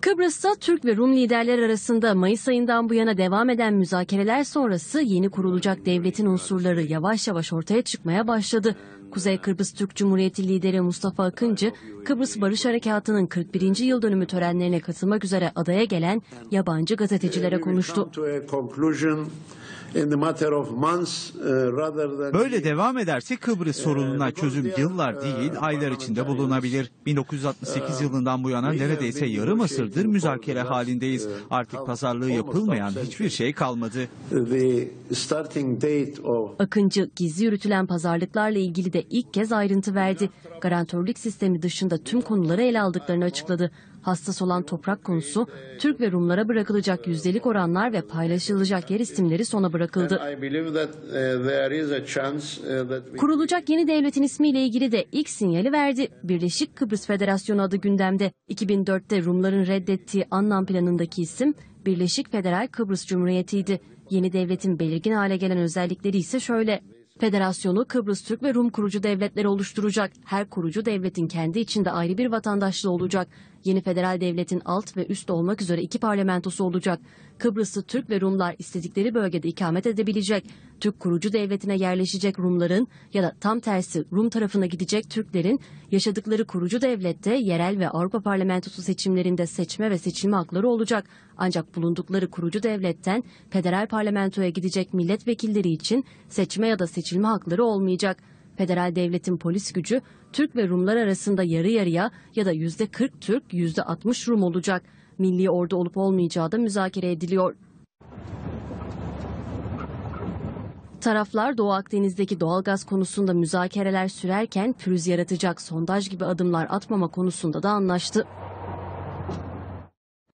Kıbrıs'ta Türk ve Rum liderler arasında Mayıs ayından bu yana devam eden müzakereler sonrası yeni kurulacak devletin unsurları yavaş yavaş ortaya çıkmaya başladı. Kuzey Kıbrıs Türk Cumhuriyeti lideri Mustafa Akıncı, Kıbrıs Barış Harekatı'nın 41. yıl dönümü törenlerine katılmak üzere adaya gelen yabancı gazetecilere konuştu. Böyle devam ederse Kıbrıs sorununa çözüm yıllar değil aylar içinde bulunabilir. 1968 yılından bu yana neredeyse yarım asırdır müzakere halindeyiz. Artık pazarlığı yapılmayan hiçbir şey kalmadı. Akıncı gizli yürütülen pazarlıklarla ilgili de ilk kez ayrıntı verdi. Garantörlük sistemi dışında tüm konuları ele aldıklarını açıkladı. Hassas olan toprak konusu Türk ve Rumlara bırakılacak yüzdelik oranlar ve paylaşılacak yer isimleri sona bırakıldı. Uh, uh, Kurulacak yeni devletin ismiyle ilgili de ilk sinyali verdi. Birleşik Kıbrıs Federasyonu adı gündemde. 2004'te Rumların reddettiği Annan planındaki isim Birleşik Federal Kıbrıs Cumhuriyeti'ydi. Yeni devletin belirgin hale gelen özellikleri ise şöyle. Federasyonu Kıbrıs Türk ve Rum kurucu devletleri oluşturacak. Her kurucu devletin kendi içinde ayrı bir vatandaşlığı olacak. Yeni federal devletin alt ve üst olmak üzere iki parlamentosu olacak. Kıbrıslı Türk ve Rumlar istedikleri bölgede ikamet edebilecek. Türk kurucu devletine yerleşecek Rumların ya da tam tersi Rum tarafına gidecek Türklerin yaşadıkları kurucu devlette yerel ve Avrupa Parlamentosu seçimlerinde seçme ve seçilme hakları olacak. Ancak bulundukları kurucu devletten federal parlamentoya gidecek milletvekilleri için seçme ya da seçilme hakları olmayacak. Federal devletin polis gücü Türk ve Rumlar arasında yarı yarıya ya da yüzde 40 Türk, yüzde 60 Rum olacak. Milli ordu olup olmayacağı da müzakere ediliyor. Taraflar Doğu Akdeniz'deki doğalgaz konusunda müzakereler sürerken pürüz yaratacak sondaj gibi adımlar atmama konusunda da anlaştı.